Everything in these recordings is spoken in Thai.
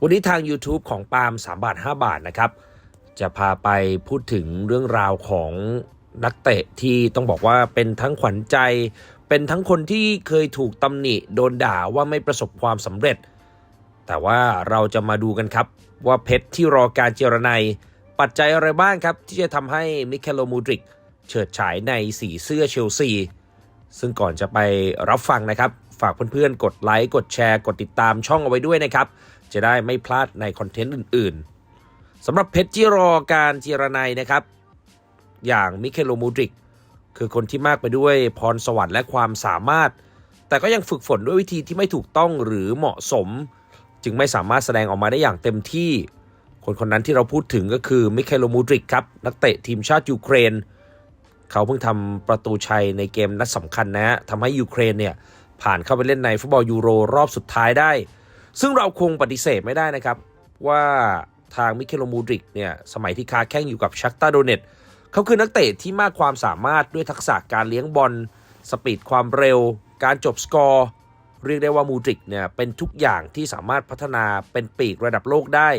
วันนี้ทาง YouTube ของปาล์ม3บาท 5 บาทนะครับ จะพาไปพูดถึงเรื่องราวของนักเตะที่ต้องบอกว่าเป็นทั้งขวัญใจ เป็นทั้งคนที่เคยถูกตำหนิ โดนด่าว่าไม่ประสบความสำเร็จ แต่ว่าเราจะมาดูกันครับว่าเพชรที่รอการเจรไนปัจจัยอะไรบ้างครับ ที่จะทำให้มิเคโลมูดริกเฉิดฉายในสีเสื้อเชลซี ซึ่งก่อนจะไปรับฟังนะครับ ฝากเพื่อนๆ กดไลค์ กดแชร์ กดติดตามช่องเอาไว้ด้วยนะครับ จะได้ไม่พลาดในคอนเทนต์อื่นๆสำหรับเพชรที่รอการเจรไนยนะครับ อย่างมิเคโลมูดริก คือคนที่มากไปด้วยพรสวรรค์และความสามารถ แต่ก็ยังฝึกฝนด้วยวิธีที่ไม่ถูกต้องหรือเหมาะสม จึงไม่สามารถแสดงออกมาได้อย่างเต็มที่ คนคนนั้นที่เราพูดถึงก็คือมิเคโลมูดริกครับ นักเตะทีมชาติยูเครน เขาเพิ่งทำประตูชัยในเกมนัดสำคัญนะฮะทำให้ยูเครนเนี่ยผ่านเข้าไปเล่นในฟุตบอลยูโรรอบสุดท้ายได้ ซึ่งเราคงปฏิเสธไม่ได้นะครับว่าทางมิเคโลมูดริกเนี่ยสมัยที่คาแข้งอยู่กับชักตาโดเนตเขาคือนักเตะที่มากความสามารถด้วยทักษะการเลี้ยงบอลสปีดความเร็ว การจบสกอร์ เรียกได้ว่ามูดริกเนี่ยเป็นทุกอย่างที่สามารถพัฒนาเป็นปีกระดับโลกได้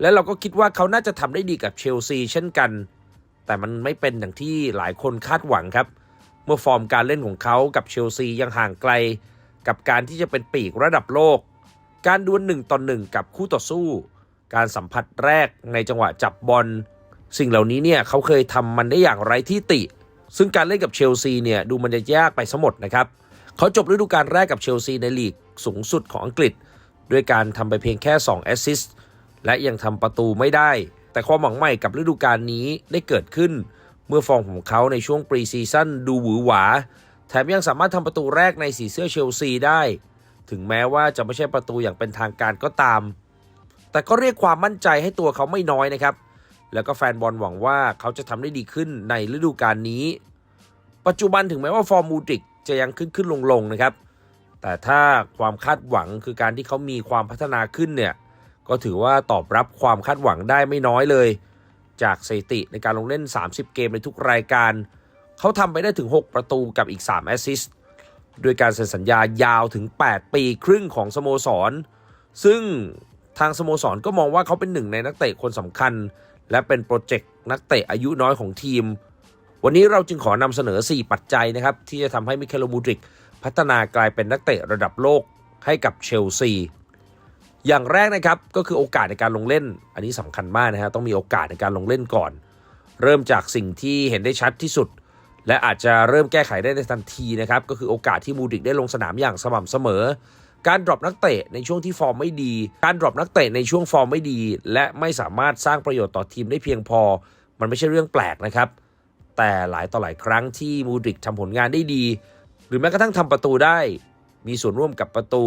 และเราก็คิดว่าเขาน่าจะทำได้ดีกับเชลซีเช่นกัน แต่มันไม่เป็นอย่างที่หลายคนคาดหวังครับ เมื่อฟอร์มการเล่นของเขากับเชลซียังห่างไกล กับการที่จะเป็นปีกระดับโลก การดวลหนึ่งต่อหนึ่งกับคู่ต่อสู้ การสัมผัสแรกในจังหวะจับบอล สิ่งเหล่านี้เนี่ยเขาเคยทำมันได้อย่างไร้ที่ติ ซึ่งการเล่นกับเชลซีเนี่ยดูมันจะยากไปสมดนะครับเขาจบฤดูกาลแรกกับเชลซีในลีกสูงสุดของอังกฤษ ด้วยการทำไปเพียงแค่2แอสซิสต์และยังทำประตูไม่ได้ แต่ความหวังใหม่กับฤดูกาลนี้ได้เกิดขึ้น เมื่อฟอร์มของเขาในช่วงปรีซีซั่นดูหวือหวา แถมยังสามารถทำประตูแรกในสีเสื้อเชลซีได้ ถึงแม้ว่าจะไม่ใช่ประตูอย่างเป็นทางการก็ตาม แต่ก็เรียกความมั่นใจให้ตัวเขาไม่น้อยนะครับ แล้วก็แฟนบอลหวังว่าเขาจะทำได้ดีขึ้นในฤดูกาลนี้ ปัจจุบันถึงแม้ว่าฟอร์มมูดิกจะยังขึ้นขึ้นลงลงนะครับ แต่ถ้าความคาดหวังคือการที่เขามีความพัฒนาขึ้นเนี่ย ก็ถือว่าตอบรับความคาดหวังได้ไม่น้อยเลย จากสถิติในการลงเล่น 30 เกมในทุกรายการ เขาทำไปได้ถึง 6 ประตูกับอีก 3 แอสซิสต์ ด้วยการเซ็นสัญญายาวถึง 8 ปีครึ่งของสโมสร ซึ่งทางสโมสรก็มองว่าเขาเป็นหนึ่งในนักเตะคนสำคัญ และเป็นโปรเจกต์นักเตะอายุน้อยของทีม วันนี้เราจึงขอนำเสนอ 4 ปัจจัยนะครับ ที่จะทำให้มิเคโลมูดริก พัฒนากลายเป็นนักเตะระดับโลกให้กับเชลซีอย่างแรกนะครับก็คือโอกาสในการลงเล่น อันนี้สำคัญมากนะฮะต้องมีโอกาสในการลงเล่นก่อน เริ่มจากสิ่งที่เห็นได้ชัดที่สุด และอาจจะเริ่มแก้ไขได้ในทันทีนะครับ ก็คือโอกาสที่มูดริกได้ลงสนามอย่างสม่ำเสมอ การดรอปนักเตะในช่วงที่ฟอร์มไม่ดี การดรอปนักเตะในช่วงฟอร์มไม่ดี และไม่สามารถสร้างประโยชน์ต่อทีมได้เพียงพอ มันไม่ใช่เรื่องแปลกนะครับ แต่หลายต่อหลายครั้งที่มูดริกทำผลงานได้ดี หรือแม้กระทั่งทำประตูได้ มีส่วนร่วมกับประตู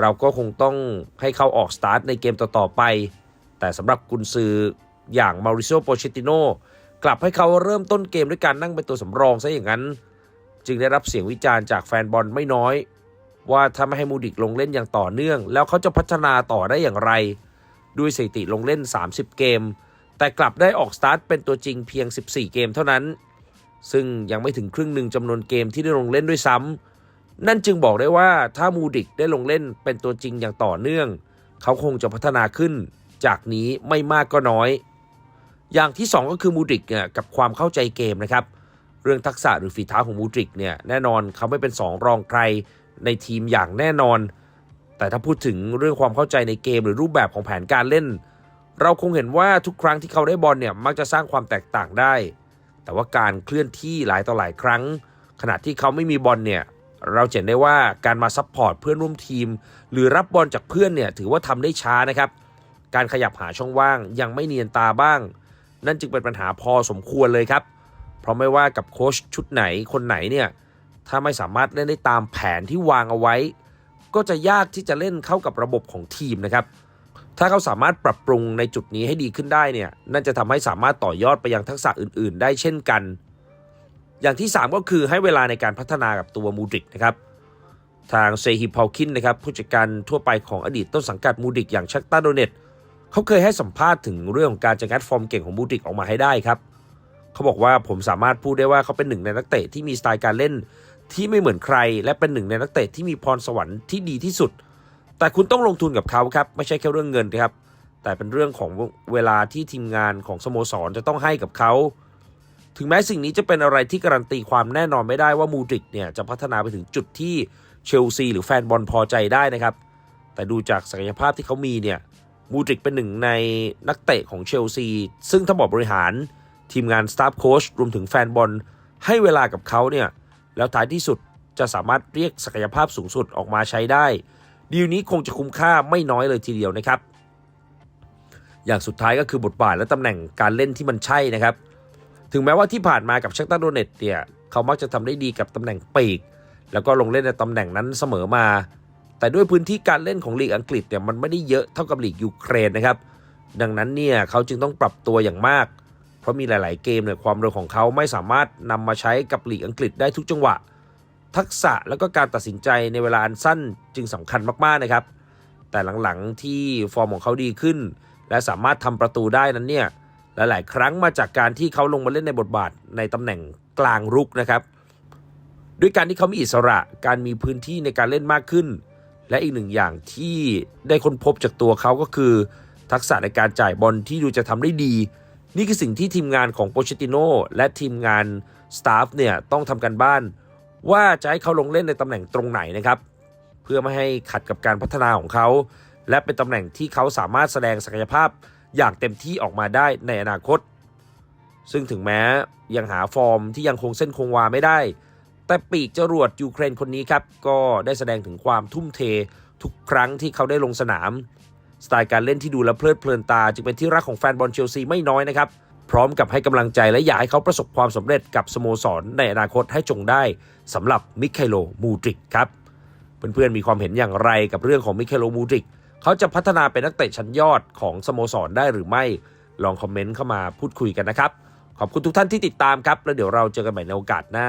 เราก็คงต้องให้เขาออกสตาร์ทในเกมต่อๆไป แต่สำหรับกุนซืออย่างมาริโซโปเชติโน กลับให้เขาเริ่มต้นเกมด้วยการนั่งเป็นตัวสำรองซะอย่างนั้น จึงได้รับเสียงวิจารณ์จากแฟนบอลไม่น้อย ว่าถ้าไม่ให้มูดิกลงเล่นอย่างต่อเนื่อง แล้วเขาจะพัฒนาต่อได้อย่างไร ด้วยสถิติลงเล่น 30 เกม แต่กลับได้ออกสตาร์ทเป็นตัวจริงเพียง 14 เกมเท่านั้น ซึ่งยังไม่ถึงครึ่งหนึ่งจำนวนเกมที่ได้ลงเล่นด้วยซ้ำนั่นจึงบอกได้ว่าถ้ามูดิกได้ลงเล่นเป็นตัวจริงอย่างต่อเนื่อง เขาคงจะพัฒนาขึ้น จากนี้ไม่มากก็น้อย อย่างที่ 2 ก็คือมูดริกเนี่ยกับความเข้าใจเกมนะครับ เรื่องทักษะหรือฝีเท้าของมูดริกเนี่ยแน่นอนเขาไม่เป็น 2 รองใครในทีมอย่างแน่นอน แต่ถ้าพูดถึงเรื่องความเข้าใจในเกมหรือรูปแบบของแผนการเล่น เราคงเห็นว่าทุกครั้งที่เขาได้บอลเนี่ยมักจะสร้างความแตกต่างได้ แต่ว่าการเคลื่อนที่หลายต่อหลายครั้ง ขณะที่เขาไม่มีบอลเนี่ยเราเห็นได้ว่าการมาซัพพอร์ตเพื่อนร่วมทีม หรือรับบอลจากเพื่อนเนี่ยถือว่าทำได้ช้านะครับ การขยับหาช่องว่างยังไม่เนียนตาบ้าง นั่นจึงเป็นปัญหาพอสมควรเลยครับ เพราะไม่ว่ากับโค้ชชุดไหนคนไหนเนี่ยถ้าไม่สามารถเล่นได้ตามแผนที่วางเอาไว้ ก็จะยากที่จะเล่นเข้ากับระบบของทีมนะครับ ถ้าเขาสามารถปรับปรุงในจุดนี้ให้ดีขึ้นได้เนี่ยนั่นจะทำให้สามารถต่อยอดไปยังทักษะอื่น ๆ ได้เช่นกัน อย่างที่ 3 ก็คือให้เวลาในการพัฒนากับตัวมูดริกนะครับทางเซฮิพอลคินนะครับผู้จัดการทั่วไปของอดีตต้นสังกัดมูดริกอย่างชักตาโดเนต เขาเคยให้สัมภาษณ์ถึงเรื่องของการจะงัดฟอร์มเก่งของมูดริกออกมาให้ได้ครับ เขาบอกว่าผมสามารถพูดได้ว่าเขาเป็นหนึ่งในนักเตะที่มีสไตล์การเล่นที่ไม่เหมือนใคร และเป็นหนึ่งในนักเตะที่มีพรสวรรค์ที่ดีที่สุดแต่แต่คุณต้องลงทุนกับเขาครับ ไม่ใช่แค่เรื่องเงินนะครับ แต่เป็นเรื่องของเวลาที่ทีมงานของสโมสรจะต้องให้กับเขา ถึงแม้สิ่งนี้จะเป็นอะไรที่การันตีความแน่นอนไม่ได้ว่ามูดริกเนี่ยจะพัฒนาไปถึงจุดที่เชลซีหรือแฟนบอลพอใจได้นะครับ แต่ดูจากศักยภาพที่เขามีเนี่ย มูดริกเป็นหนึ่งในนักเตะของเชลซี ซึ่งถ้าบอกบริหารทีมงานสตาฟโค้ชรวมถึงแฟนบอลให้เวลากับเขาเนี่ยแล้วท้ายที่สุดจะสามารถเรียกศักยภาพสูงสุดออกมาใช้ได้ ดีลนี้คงจะคุ้มค่าไม่น้อยเลยทีเดียวนะครับ อย่างสุดท้ายก็คือบทบาทและตำแหน่งการเล่นที่มันใช่นะครับ ถึงแม้ว่าที่ผ่านมากับเชคตันโดเนตเนี่ยเขามักจะทำได้ดีกับตำแหน่งปีก แล้วก็ลงเล่นในตำแหน่งนั้นเสมอมา แต่ด้วยพื้นที่การเล่นของลีกอังกฤษเนี่ยมันไม่ได้เยอะเท่ากับลีกยูเครนนะครับ ดังนั้นเนี่ยเขาจึงต้องปรับตัวอย่างมาก เพราะมีหลาย ๆ เกมเนี่ยความเร็วของเขาไม่สามารถนำมาใช้กับลีกอังกฤษได้ทุกจังหวะ ทักษะแล้วก็การตัดสินใจในเวลาอันสั้นจึงสำคัญมาก ๆ นะครับ แต่หลัง ๆ ที่ฟอร์มของเขาดีขึ้น และสามารถทำประตูได้นั้นเนี่ยหลาย ๆ ครั้งมาจากการที่เขาลงมาเล่นในบทบาทในตำแหน่งกลางรุกนะครับด้วยการที่เขามีอิสระ การมีพื้นที่ในการเล่นมากขึ้น และอีกหนึ่งอย่างที่ได้ค้นพบจากตัวเขาก็คือ ทักษะในการจ่ายบอลที่ดูจะทำได้ดี นี่คือสิ่งที่ทีมงานของโปเชติโนและทีมงานสตาฟเนี่ยต้องทำกันบ้าน ว่าจะให้เขาลงเล่นในตำแหน่งตรงไหนนะครับ เพื่อไม่ให้ขัดกับการพัฒนาของเขา และเป็นตำแหน่งที่เขาสามารถแสดงศักยภาพอย่างเต็มที่ออกมาได้ในอนาคต ซึ่งถึงแม้ยังหาฟอร์มที่ยังคงเส้นคงวาไม่ได้ แต่ปีกจรวดยูเครนคนนี้ครับ ก็ได้แสดงถึงความทุ่มเททุกครั้งที่เขาได้ลงสนาม สไตล์การเล่นที่ดูและเพลิดเพลินตา จึงเป็นที่รักของแฟนบอลเชลซีไม่น้อยนะครับ พร้อมกับให้กำลังใจและอยากให้เขาประสบความสำเร็จกับสโมสรในอนาคตให้จงได้สำหรับมิเคโลมูดริกครับเพื่อนๆมีความเห็นอย่างไรกับเรื่องของมิเคโลมูดริกเขาจะพัฒนาเป็นนักเตะชั้นยอดของสโมสรได้หรือไม่ ลองคอมเมนต์เข้ามาพูดคุยกันนะครับ ขอบคุณทุกท่านที่ติดตามครับ แล้วเดี๋ยวเราเจอกันใหม่ในโอกาสหน้า